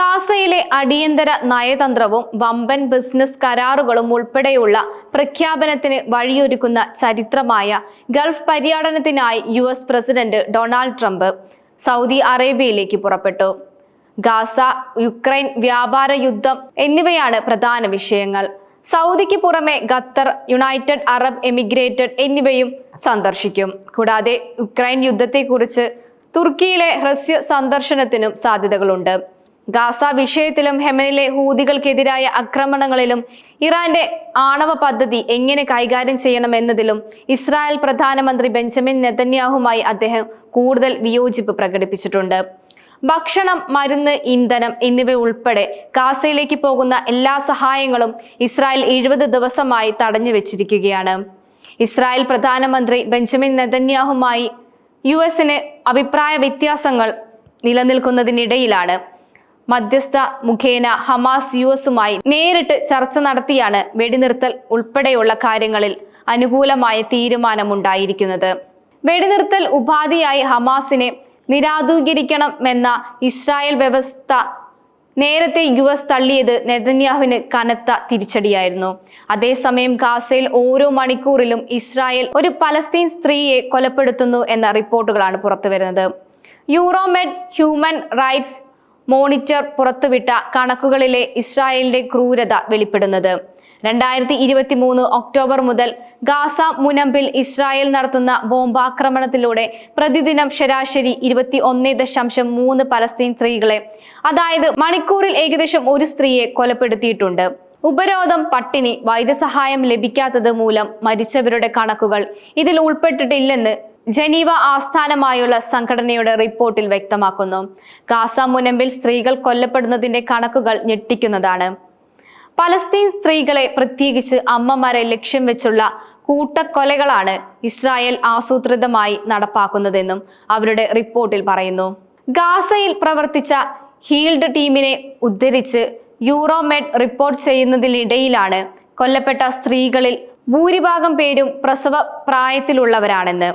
ഗാസയിലെ അടിയന്തര നയതന്ത്രവും വമ്പൻ ബിസിനസ് കരാറുകളും ഉൾപ്പെടെയുള്ള പ്രഖ്യാപനത്തിന് വഴിയൊരുക്കുന്ന ചരിത്രമായ Gulf പര്യടനത്തിനായി U S president Donald Trump Saudi അറേബ്യയിലേക്ക് പുറപ്പെട്ടു. ഗാസ യുക്രൈൻ വ്യാപാര യുദ്ധം എന്നിവയാണ് പ്രധാന വിഷയങ്ങൾ. സൗദിക്ക് പുറമെ ഖത്തർ യുണൈറ്റഡ് അറബ് എമിഗ്രേറ്റഡ് എന്നിവയും സന്ദർശിക്കും. കൂടാതെ യുക്രൈൻ യുദ്ധത്തെക്കുറിച്ച് തുർക്കിയിലെ ഹ്രസ്യ സന്ദർശനത്തിനും സാധ്യതകളുണ്ട്. ഗാസ വിഷയത്തിലും ഹെമനിലെ ഹൂതികൾക്കെതിരായ ആക്രമണങ്ങളിലും ഇറാന്റെ ആണവ പദ്ധതി എങ്ങനെ കൈകാര്യം ചെയ്യണമെന്നതിലും ഇസ്രായേൽ പ്രധാനമന്ത്രി ബെഞ്ചമിൻ നെതന്യാഹുമായി അദ്ദേഹം കൂടുതൽ വിയോജിപ്പ് പ്രകടിപ്പിച്ചിട്ടുണ്ട്. ഭക്ഷണം മരുന്ന് ഇന്ധനം എന്നിവ ഉൾപ്പെടെ ഗാസയിലേക്ക് പോകുന്ന എല്ലാ സഹായങ്ങളും ഇസ്രായേൽ എഴുപത് ദിവസമായി തടഞ്ഞു വെച്ചിരിക്കുകയാണ്. ഇസ്രായേൽ പ്രധാനമന്ത്രി ബെഞ്ചമിൻ നെതന്യാഹുമായി യു എസിന് അഭിപ്രായ വ്യത്യാസങ്ങൾ നിലനിൽക്കുന്നതിനിടയിലാണ്. മധ്യസ്ഥ മുഖേന ഹമാസ് യു എസുമായി നേരിട്ട് ചർച്ച നടത്തിയാണ് വെടിനിർത്തൽ ഉൾപ്പെടെയുള്ള കാര്യങ്ങളിൽ അനുകൂലമായ തീരുമാനമുണ്ടായിരിക്കുന്നത്. വെടിനിർത്തൽ ഉപാധിയായി ഹമാസിനെ നിരാധൂകരിക്കണമെന്ന ഇസ്രായേൽ വ്യവസ്ഥ നേരത്തെ യു എസ് തള്ളിയത് നെതന്യാഹുവിന് കനത്ത തിരിച്ചടിയായിരുന്നു. അതേസമയം ഗാസയിൽ ഓരോ മണിക്കൂറിലും ഇസ്രായേൽ ഒരു പലസ്തീൻ സ്ത്രീയെ കൊലപ്പെടുത്തുന്നു എന്ന റിപ്പോർട്ടുകളാണ് പുറത്തുവരുന്നത്. യൂറോമെഡ് ഹ്യൂമൻ റൈറ്റ്സ് മോണിറ്റർ പുറത്തുവിട്ട കണക്കുകളിലെ ഇസ്രായേലിന്റെ ക്രൂരത വെളിപ്പെടുന്നത്. രണ്ടായിരത്തി ഇരുപത്തി മൂന്ന് ഒക്ടോബർ മുതൽ ഗാസ മുനമ്പിൽ ഇസ്രായേൽ നടത്തുന്ന ബോംബാക്രമണത്തിലൂടെ പ്രതിദിനം ശരാശരി ഇരുപത്തി ഒന്ന് ദശാംശം മൂന്ന് പലസ്തീൻ സ്ത്രീകളെ അതായത് മണിക്കൂറിൽ ഏകദേശം ഒരു സ്ത്രീയെ കൊലപ്പെടുത്തിയിട്ടുണ്ട്. ഉപരോധം പട്ടിണി വൈദ്യസഹായം ലഭിക്കാത്തത് മൂലം മരിച്ചവരുടെ കണക്കുകൾ ഇതിൽ ഉൾപ്പെട്ടിട്ടില്ലെന്ന് ജനീവ ആസ്ഥാനമായുള്ള സംഘടനയുടെ റിപ്പോർട്ടിൽ വ്യക്തമാക്കുന്നു. ഗാസ മുനമ്പിൽ സ്ത്രീകൾ കൊല്ലപ്പെടുന്നതിന്റെ കണക്കുകൾ ഞെട്ടിക്കുന്നതാണ്. പലസ്തീൻ സ്ത്രീകളെ പ്രത്യേകിച്ച് അമ്മമാരെ ലക്ഷ്യം വെച്ചുള്ള കൂട്ടക്കൊലകളാണ് ഇസ്രായേൽ ആസൂത്രിതമായി നടപ്പാക്കുന്നതെന്നും അവരുടെ റിപ്പോർട്ടിൽ പറയുന്നു. ഗാസയിൽ പ്രവർത്തിച്ച ഹീൽഡ് ടീമിനെ ഉദ്ധരിച്ച് യൂറോമെഡ് റിപ്പോർട്ട് ചെയ്യുന്നതിനിടയിലാണ് കൊല്ലപ്പെട്ട സ്ത്രീകളിൽ ഭൂരിഭാഗം പേരും പ്രസവ പ്രായത്തിലുള്ളവരാണെന്ന്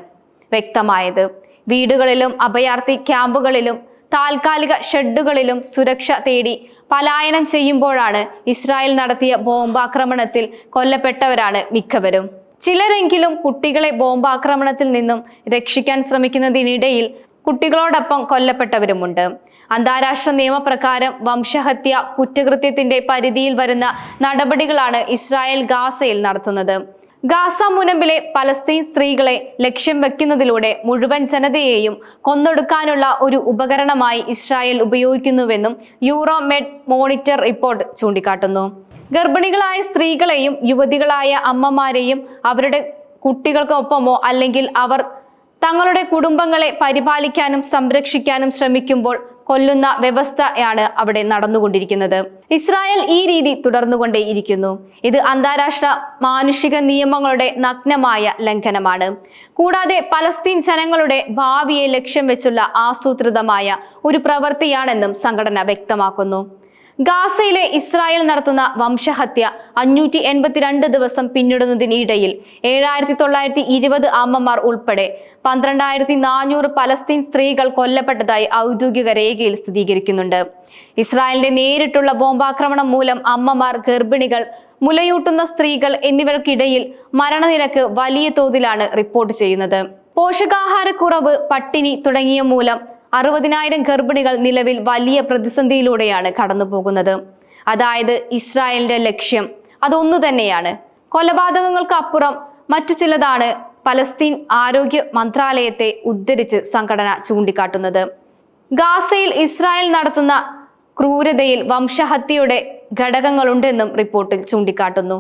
വ്യക്തമായത്. വീടുകളിലും അഭയാർത്ഥി ക്യാമ്പുകളിലും താൽക്കാലിക ഷെഡുകളിലും സുരക്ഷ തേടി പലായനം ചെയ്യുമ്പോഴാണ് ഇസ്രായേൽ നടത്തിയ ബോംബാക്രമണത്തിൽ കൊല്ലപ്പെട്ടവരാണ് മിക്കവരും. ചിലരെങ്കിലും കുട്ടികളെ ബോംബാക്രമണത്തിൽ നിന്നും രക്ഷിക്കാൻ ശ്രമിക്കുന്നതിനിടയിൽ കുട്ടികളോടൊപ്പം കൊല്ലപ്പെട്ടവരുമുണ്ട്. അന്താരാഷ്ട്ര നിയമപ്രകാരം വംശഹത്യ കുറ്റകൃത്യത്തിന്റെ പരിധിയിൽ വരുന്ന നടപടികളാണ് ഇസ്രായേൽ ഗാസയിൽ നടത്തുന്നത്. ഗാസ മുനമ്പിലെ പലസ്തീൻ സ്ത്രീകളെ ലക്ഷ്യം വെക്കുന്നതിലൂടെ മുഴുവൻ ജനതയെയും കൊന്നൊടുക്കാനുള്ള ഒരു ഉപകരണമായി ഇസ്രായേൽ ഉപയോഗിക്കുന്നുവെന്നും യൂറോമെഡ് മോണിറ്റർ റിപ്പോർട്ട് ചൂണ്ടിക്കാട്ടുന്നു. ഗർഭിണികളായ സ്ത്രീകളെയും യുവതികളായ അമ്മമാരെയും അവരുടെ കുട്ടികൾക്കൊപ്പമോ അല്ലെങ്കിൽ അവർ തങ്ങളുടെ കുടുംബങ്ങളെ പരിപാലിക്കാനും സംരക്ഷിക്കാനും ശ്രമിക്കുമ്പോൾ കൊല്ലുന്ന വ്യവസ്ഥയാണ് അവിടെ നടന്നുകൊണ്ടിരിക്കുന്നത്. ഇസ്രായേൽ ഈ രീതി തുടർന്നുകൊണ്ടേയിരിക്കുന്നു. ഇത് അന്താരാഷ്ട്ര മാനുഷിക നിയമങ്ങളുടെ നഗ്നമായ ലംഘനമാണ്. കൂടാതെ പലസ്തീൻ ജനങ്ങളുടെ ഭാവിയെ ലക്ഷ്യം വെച്ചുള്ള ആസൂത്രിതമായ ഒരു പ്രവൃത്തിയാണെന്നും സംഘടന വ്യക്തമാക്കുന്നു. ഗാസയിലെ ഇസ്രായേൽ നടത്തുന്ന വംശഹത്യ അഞ്ഞൂറ്റി എൺപത്തിരണ്ട് ദിവസം പിന്നിടുന്നതിനിടയിൽ ഏഴായിരത്തി തൊള്ളായിരത്തി ഇരുപത് അമ്മമാർ ഉൾപ്പെടെ പന്ത്രണ്ടായിരത്തി നാനൂറ് പലസ്തീൻ സ്ത്രീകൾ കൊല്ലപ്പെട്ടതായി ഔദ്യോഗിക രേഖയിൽ സ്ഥിരീകരിക്കുന്നുണ്ട്. ഇസ്രായേലിന്റെ നേരിട്ടുള്ള ബോംബാക്രമണം മൂലം അമ്മമാർ ഗർഭിണികൾ മുലയൂട്ടുന്ന സ്ത്രീകൾ എന്നിവർക്കിടയിൽ മരണനിരക്ക് വലിയ തോതിലാണ് റിപ്പോർട്ട് ചെയ്യുന്നത്. പോഷകാഹാരക്കുറവ് പട്ടിണി തുടങ്ങിയ മൂലം അറുപതിനായിരം ഗർഭിണികൾ നിലവിൽ വലിയ പ്രതിസന്ധിയിലൂടെയാണ് കടന്നു പോകുന്നത് അതായത് ഇസ്രായേലിന്റെ ലക്ഷ്യം അതൊന്നു തന്നെയാണ്. കൊലപാതകങ്ങൾക്ക് അപ്പുറം മറ്റു ചിലതാണ് പലസ്തീൻ ആരോഗ്യ മന്ത്രാലയത്തെ ഉദ്ധരിച്ച് സംഘടന ചൂണ്ടിക്കാട്ടുന്നത്. ഗാസയിൽ ഇസ്രായേൽ നടത്തുന്ന ക്രൂരതയിൽ വംശഹത്യയുടെ ഘടകങ്ങളുണ്ടെന്നും റിപ്പോർട്ടിൽ ചൂണ്ടിക്കാട്ടുന്നു.